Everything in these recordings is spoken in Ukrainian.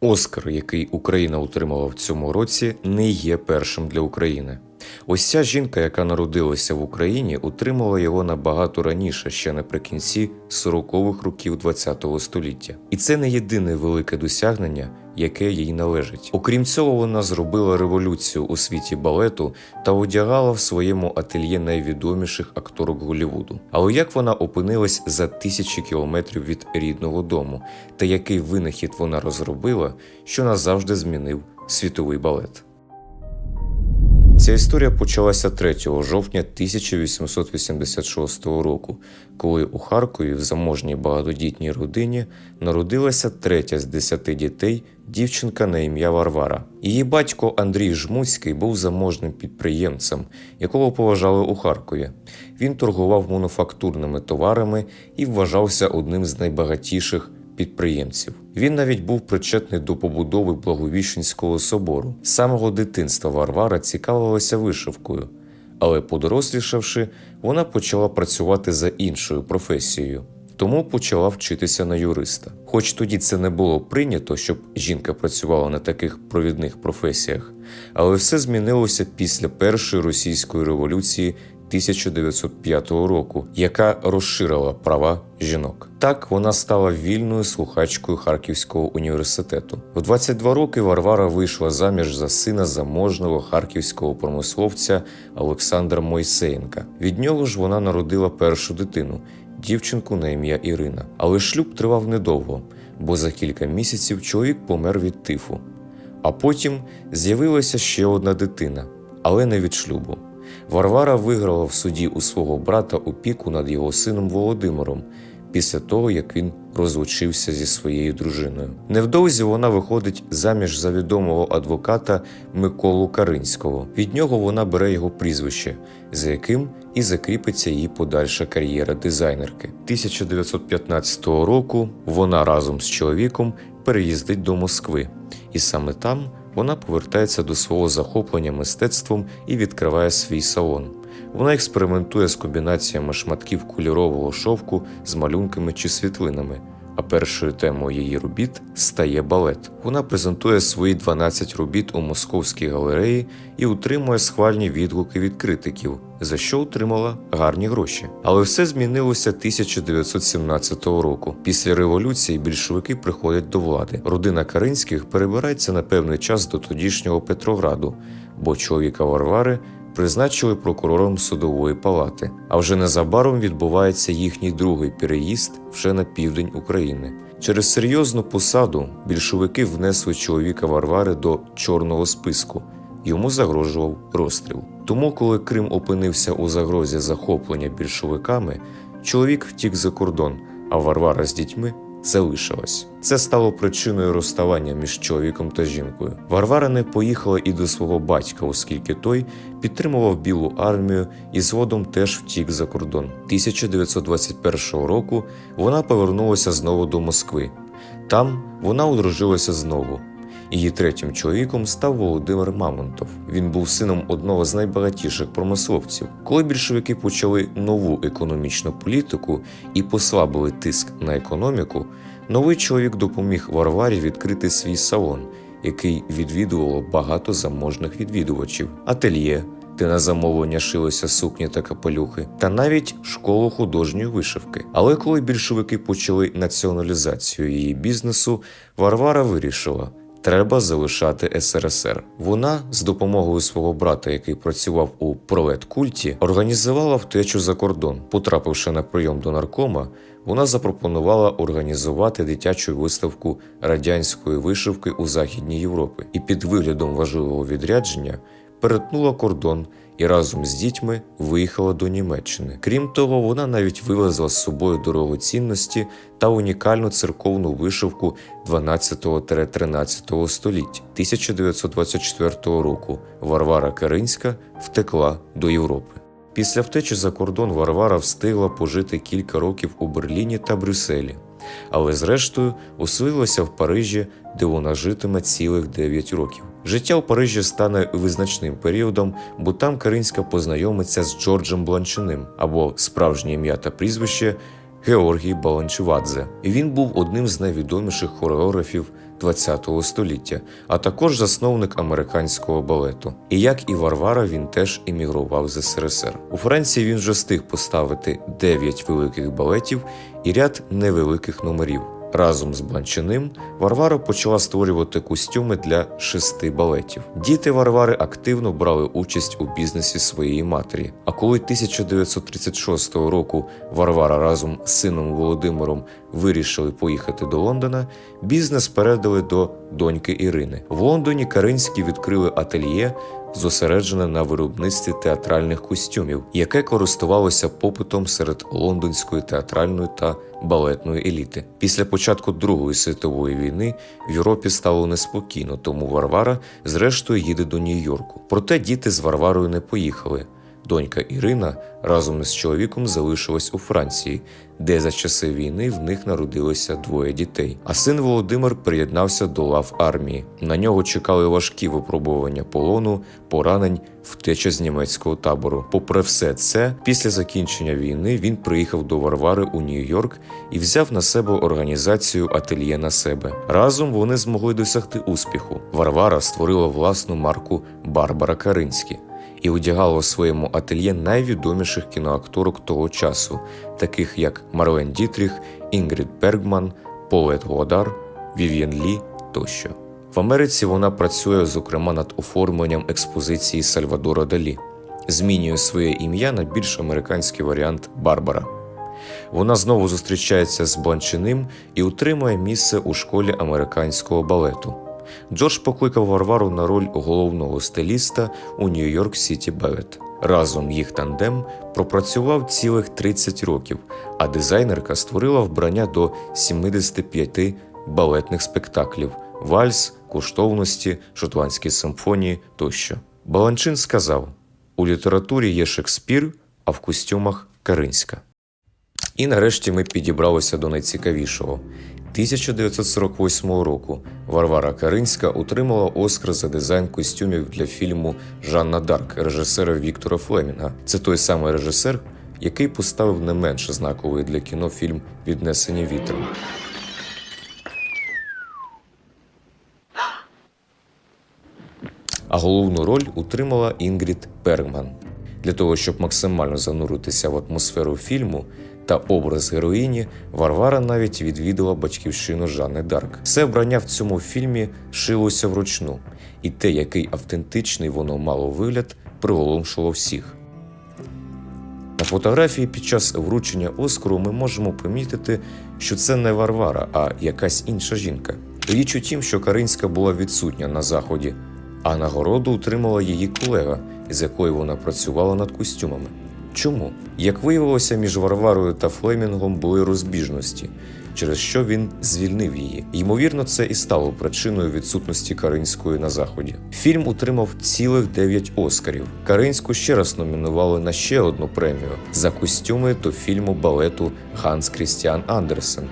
Оскар, який Україна отримала в цьому році, не є першим для України. Ось ця жінка, яка народилася в Україні, отримала його набагато раніше, ще наприкінці 40-х років ХХ століття. І це не єдине велике досягнення, яке їй належить. Окрім цього, вона зробила революцію у світі балету та одягала в своєму ательє найвідоміших акторок Голлівуду. Але як вона опинилась за тисячі кілометрів від рідного дому, та який винахід вона розробила, що назавжди змінив світовий балет? Ця історія почалася 3 жовтня 1886 року, коли у Харкові в заможній багатодітній родині народилася третя з десяти дітей дівчинка на ім'я Варвара. Її батько Андрій Жмуцький був заможним підприємцем, якого поважали у Харкові. Він торгував мануфактурними товарами і вважався одним з найбагатіших підприємців. Він навіть був причетний до побудови Благовіщенського собору. З самого дитинства Варвара цікавилася вишивкою, але подорослішавши, вона почала працювати за іншою професією. Тому почала вчитися на юриста. Хоч тоді це не було прийнято, щоб жінка працювала на таких провідних професіях, але все змінилося після першої російської революції 1905 року, яка розширила права жінок. Так вона стала вільною слухачкою Харківського університету. В 22 роки Варвара вийшла заміж за сина заможного харківського промисловця Олександра Мойсеєнка. Від нього ж вона народила першу дитину. Дівчинку на ім'я Ірина. Але шлюб тривав недовго, бо за кілька місяців чоловік помер від тифу. А потім з'явилася ще одна дитина, але не від шлюбу. Варвара виграла в суді у свого брата опіку над його сином Володимиром після того, як він розлучився зі своєю дружиною. Невдовзі вона виходить заміж за відомого адвоката Миколу Каринського. Від нього вона бере його прізвище, за яким і закріпиться її подальша кар'єра дизайнерки. 1915 року вона разом з чоловіком переїздить до Москви, і саме там вона повертається до свого захоплення мистецтвом і відкриває свій салон. Вона експериментує з комбінаціями шматків кольорового шовку з малюнками чи світлинами. А першою темою її робіт стає балет. Вона презентує свої 12 робіт у московській галереї і утримує схвальні відгуки від критиків, за що отримала гарні гроші. Але все змінилося 1917 року. Після революції більшовики приходять до влади. Родина Каринських перебирається на певний час до тодішнього Петрограду, бо чоловіка Варвари призначили прокурором судової палати. А вже незабаром відбувається їхній другий переїзд вже на південь України. Через серйозну посаду більшовики внесли чоловіка Варвари до чорного списку. Йому загрожував розстріл. Тому, коли Крим опинився у загрозі захоплення більшовиками, чоловік втік за кордон, а Варвара з дітьми залишилась. Це стало причиною розставання між чоловіком та жінкою. Варвара не поїхала і до свого батька, оскільки той підтримував Білу армію і згодом теж втік за кордон. 1921 року вона повернулася знову до Москви. Там вона одружилася знову. Її третім чоловіком став Володимир Мамонтов. Він був сином одного з найбагатіших промисловців. Коли більшовики почали нову економічну політику і послабили тиск на економіку, новий чоловік допоміг Варварі відкрити свій салон, який відвідувало багато заможних відвідувачів, ательє, де на замовлення шилися сукні та капелюхи, та навіть школу художньої вишивки. Але коли більшовики почали націоналізацію її бізнесу, Варвара вирішила. Треба залишати СРСР. Вона з допомогою свого брата, який працював у пролеткульті, організувала втечу за кордон. Потрапивши на прийом до наркома, вона запропонувала організувати дитячу виставку радянської вишивки у Західній Європі і під виглядом важливого відрядження перетнула кордон і разом з дітьми виїхала до Німеччини. Крім того, вона навіть вивезла з собою дорогоцінності та унікальну церковну вишивку 12-13 століття. 1924 року Варвара Каринська втекла до Європи. Після втечі за кордон Варвара встигла пожити кілька років у Берліні та Брюсселі, але зрештою оселилася в Парижі, де вона житиме цілих 9 років. Життя у Парижі стане визначним періодом, бо там Каринська познайомиться з Джорджем Бланчиним або справжнє ім'я та прізвище Георгій Баланчевадзе. І він був одним з найвідоміших хореографів ХХ століття, а також засновник американського балету. І як і Варвара, він теж емігрував з СРСР. У Франції він вже встиг поставити 9 великих балетів і ряд невеликих номерів. Разом з Бланчиним Варвара почала створювати костюми для шести балетів. Діти Варвари активно брали участь у бізнесі своєї матері. А коли 1936 року Варвара разом з сином Володимиром вирішили поїхати до Лондона, бізнес передали до доньки Ірини. В Лондоні Каринські відкрили ательє, зосереджене на виробництві театральних костюмів, яке користувалося попитом серед лондонської театральної та балетної еліти. Після початку Другої світової війни в Європі стало неспокійно, тому Варвара зрештою їде до Нью-Йорку. Проте діти з Варварою не поїхали. Донька Ірина разом із чоловіком залишилась у Франції, де за часи війни в них народилося двоє дітей. А син Володимир приєднався до лав армії. На нього чекали важкі випробування полону, поранень, втеча з німецького табору. Попри все це, після закінчення війни він приїхав до Варвари у Нью-Йорк і взяв на себе організацію ательє на себе. Разом вони змогли досягти успіху. Варвара створила власну марку Барбара Каринські і одягала у своєму ательє найвідоміших кіноакторок того часу, таких як Марлен Дітріх, Інгрід Бергман, Полет Годар, Вів'єн Лі тощо. В Америці вона працює, зокрема, над оформленням експозиції Сальвадора Далі, змінює своє ім'я на більш американський варіант Барбара. Вона знову зустрічається з Бланчиним і утримує місце у школі американського балету. Джордж покликав Варвару на роль головного стиліста у Нью-Йорк Сіті Балет. Разом їх тандем пропрацював цілих 30 років, а дизайнерка створила вбрання до 75 балетних спектаклів: вальс, коштовності, шотландські симфонії тощо. Баланчин сказав: у літературі є Шекспір, а в костюмах Каринська. І нарешті ми підібралися до найцікавішого. 1948 року Варвара Каринська отримала Оскар за дизайн костюмів для фільму Жанна Дарк режисера Віктора Флемінга. Це той самий режисер, який поставив не менш знаковий для кіно фільм Віднесені вітром. А головну роль утримала Інгрід Бергман. Для того, щоб максимально зануритися в атмосферу фільму та образ героїні, Варвара навіть відвідала батьківщину Жанни Дарк. Все вбрання в цьому фільмі шилося вручну, і те, який автентичний воно мало вигляд, приголомшило всіх. На фотографії під час вручення Оскару ми можемо помітити, що це не Варвара, а якась інша жінка. Річ у тім, що Каринська була відсутня на заході, а нагороду отримала її колега, з якою вона працювала над костюмами. Чому? Як виявилося, між Варварою та Флемінгом були розбіжності, через що він звільнив її. Ймовірно, це і стало причиною відсутності Каринської на заході. Фільм утримав цілих 9 оскарів. Каринську ще раз номінували на ще одну премію за костюми до фільму балету Ганс Крістіан Андерсен.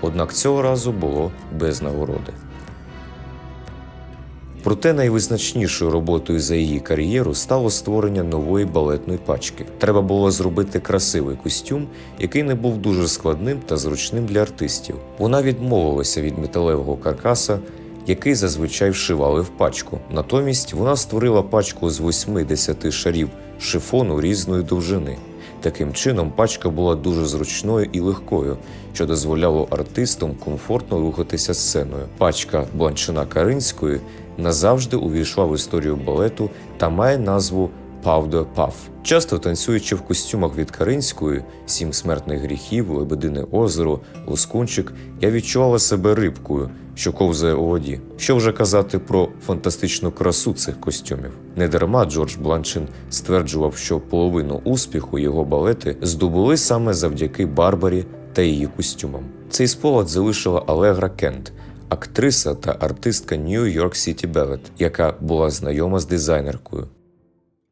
Однак цього разу було без нагороди. Проте найвизначнішою роботою за її кар'єру стало створення нової балетної пачки. Треба було зробити красивий костюм, який не був дуже складним та зручним для артистів. Вона відмовилася від металевого каркаса, який зазвичай вшивали в пачку. Натомість вона створила пачку з 8-10 шарів шифону різної довжини. Таким чином, пачка була дуже зручною і легкою, що дозволяло артистам комфортно рухатися сценою. Пачка бланчина Каринської назавжди увійшла в історію балету та має назву Powder Puff. Часто танцюючи в костюмах від Каринської, сім смертних гріхів, Лебедине озеро, Лоскунчик, я відчувала себе рибкою, що ковзає у воді. Що вже казати про фантастичну красу цих костюмів? Недарма Джордж Бланчин стверджував, що половину успіху його балети здобули саме завдяки Барбарі та її костюмам. Цей спогад залишила Алегра Кент, актриса та артистка York City Ballet, яка була знайома з дизайнеркою.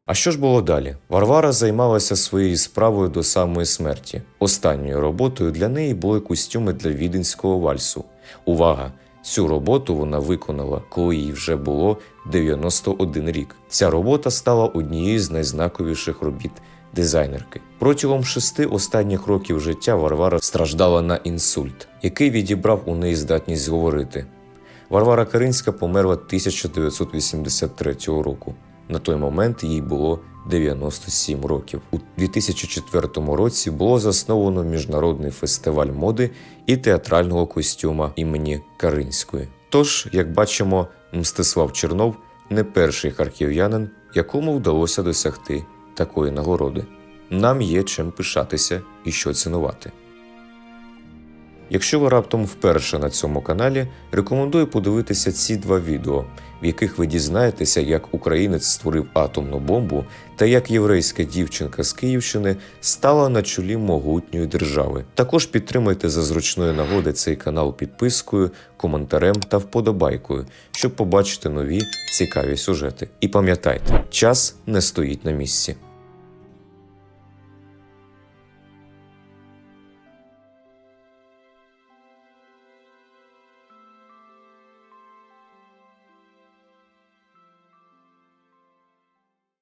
А що ж було далі? Варвара займалася своєю справою до самої смерті. Останньою роботою для неї були костюми для віденського вальсу. Увага! Цю роботу вона виконала, коли їй вже було 91 рік. Ця робота стала однією з найзнаковіших робіт дизайнерки. Протягом шести останніх років життя Варвара страждала на інсульт, який відібрав у неї здатність говорити. Варвара Каринська померла 1983 року. На той момент їй було 97 років. У 2004 році було засновано міжнародний фестиваль моди і театрального костюма імені Каринської. Тож, як бачимо, Мстислав Чернов не перший харків'янин, якому вдалося досягти такої нагороди. Нам є чим пишатися і що цінувати. Якщо ви раптом вперше на цьому каналі, рекомендую подивитися ці два відео, в яких ви дізнаєтеся, як українець створив атомну бомбу та як єврейська дівчинка з Київщини стала на чолі могутньої держави. Також підтримайте за зручної нагоди цей канал підпискою, коментарем та вподобайкою, щоб побачити нові цікаві сюжети. І пам'ятайте, час не стоїть на місці.